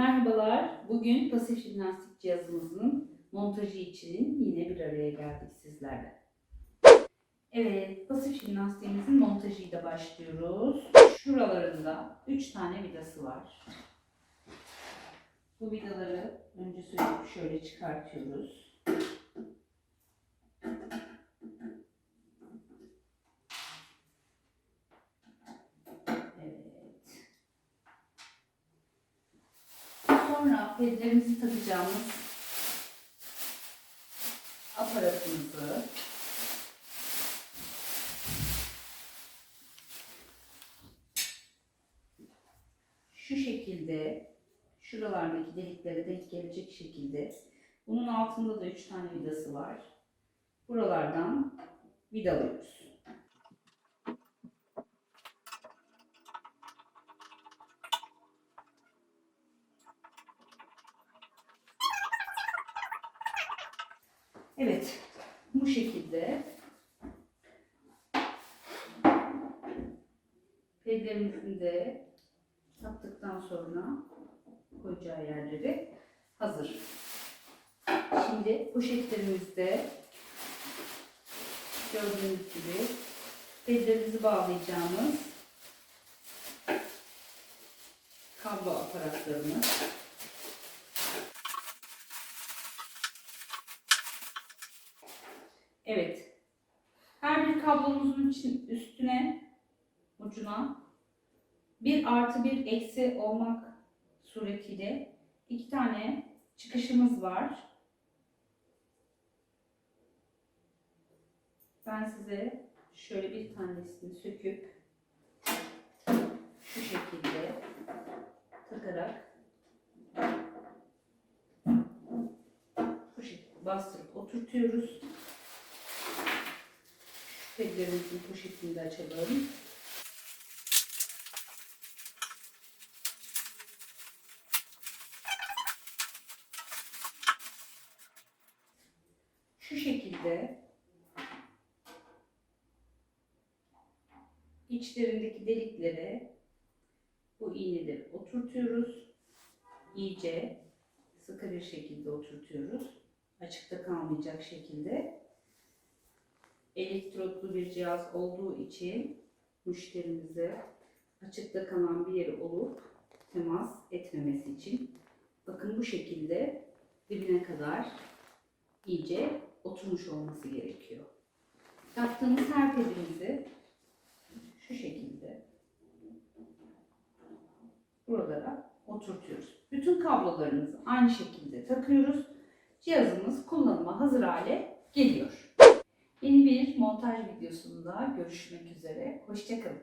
Merhabalar. Bugün pasif jimnastik cihazımızın montajı için yine bir araya geldik sizlerle. Evet, pasif jimnastiğimizin montajıyla başlıyoruz. Şuralarında 3 tane vidası var. Bu vidaları önce şöyle çıkartıyoruz. Evet. Sonra pedlerimizi takacağımız aparatımızı şu şekilde şuralardaki deliklere denk gelecek şekilde bunun altında da 3 tane vidası var. Buralardan vidalıyoruz. Evet, bu şekilde pedlerimizin de taktıktan sonra koyacağı yerleri hazır. Şimdi poşetlerimizde gördüğünüz gibi pedlerimizi bağlayacağımız kablo aparatlarımız Evet. Her bir kablomuzun için üstüne ucuna bir artı bir eksi olmak suretiyle iki tane çıkışımız var. Ben size şöyle bir tanesini söküp şu şekilde takarak bu şekilde bastırıp oturtuyoruz. Pedlerimizin poşetini de açalım. Şu şekilde içlerindeki deliklere bu iğneleri oturtuyoruz. İyice sıkı bir şekilde oturtuyoruz. Açıkta kalmayacak şekilde elektrotlu bir cihaz olduğu için müşterimize açıkta kalan bir yeri olup temas etmemesi için bakın bu şekilde dibine kadar iyice oturmuş olması gerekiyor. Yaptığımız her pedimizi şu şekilde buralara oturtuyoruz. Bütün kablolarımızı aynı şekilde takıyoruz. Cihazımız kullanıma hazır hale geliyor. Yeni bir montaj videosunda görüşmek üzere. Hoşçakalın.